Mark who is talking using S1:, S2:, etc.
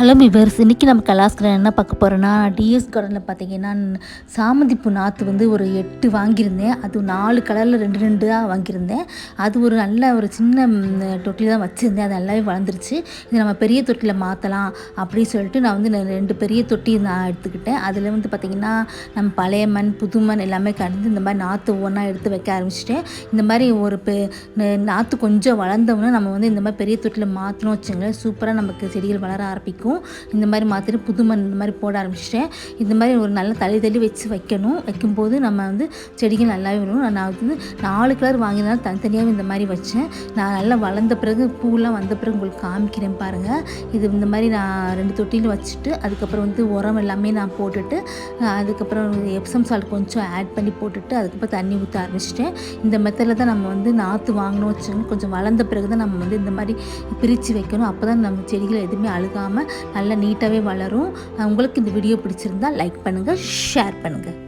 S1: Hello viewers இன்றைக்கி நம்ம கலாஸ்கரன் என்ன பார்க்க போகிறோன்னா டிஎஸ் கார்டனில் பார்த்தீங்கன்னா சாமந்திப்பூ நாற்று வந்து ஒரு எட்டு வாங்கியிருந்தேன். அது நாலு கலரில் ரெண்டு ரெண்டாக வாங்கியிருந்தேன். அது ஒரு நல்ல ஒரு சின்ன தொட்டியில் தான் வச்சுருந்தேன். அது நல்லாவே வளர்ந்துருச்சு. இது நம்ம பெரிய தொட்டியில் மாற்றலாம் அப்படின்னு சொல்லிட்டு நான் வந்து ரெண்டு பெரிய தொட்டி நான் எடுத்துக்கிட்டேன். அதில் வந்து பார்த்திங்கன்னா நம்ம பழைய மண் புது மண் எல்லாமே கலந்து இந்த மாதிரி நாற்று ஒவ்வொன்றா எடுத்து வைக்க ஆரம்பிச்சிட்டேன். இந்த மாதிரி ஒரு பெ நாற்று கொஞ்சம் வளர்ந்தோம்னா நம்ம வந்து இந்த மாதிரி பெரிய தொட்டியில் மாற்றினோம் வச்சுங்களேன் சூப்பராக நமக்கு செடிகள் வளர ஆரம்பிக்கும். இந்த மாதிரி மாற்றிட்டு புது மண் இந்த மாதிரி போட ஆரம்பிச்சிட்டேன். இந்த மாதிரி ஒரு நல்ல தள்ளி தள்ளி வச்சு வைக்கணும். வைக்கும்போது நம்ம வந்து செடிகள் நல்லாவே வரும். நான் வந்து நாலு கலர் வாங்கினாலும் தனித்தனியாகவே இந்த மாதிரி வச்சேன். நான் நல்லா வளர்ந்த பிறகு பூலாம் வந்த பிறகு உங்களுக்கு காமிக்கிறேன் பாருங்கள் இது இந்த மாதிரி நான் ரெண்டு தொட்டியில் வச்சுட்டு அதுக்கப்புறம் வந்து உரம் எல்லாமே நான் போட்டுட்டு அதுக்கப்புறம் எப்சம் சால்ட் கொஞ்சம் ஆட் பண்ணி போட்டுட்டு அதுக்கப்புறம் தண்ணி ஊற்ற ஆரம்பிச்சிட்டேன். இந்த மெத்தடில் தான் நம்ம வந்து நாற்று வாங்கணும் வச்சுக்கணும் கொஞ்சம் வளர்ந்த பிறகு தான் நம்ம வந்து இந்த மாதிரி பிரித்து வைக்கணும். அப்போ தான் நம்ம செடிகள் எதுவுமே அழுகாமல் நல்லா நீட்டாகவே வளரும். உங்களுக்கு இந்த வீடியோ பிடிச்சிருந்தா லைக் பண்ணுங்கள் ஷேர் பண்ணுங்கள்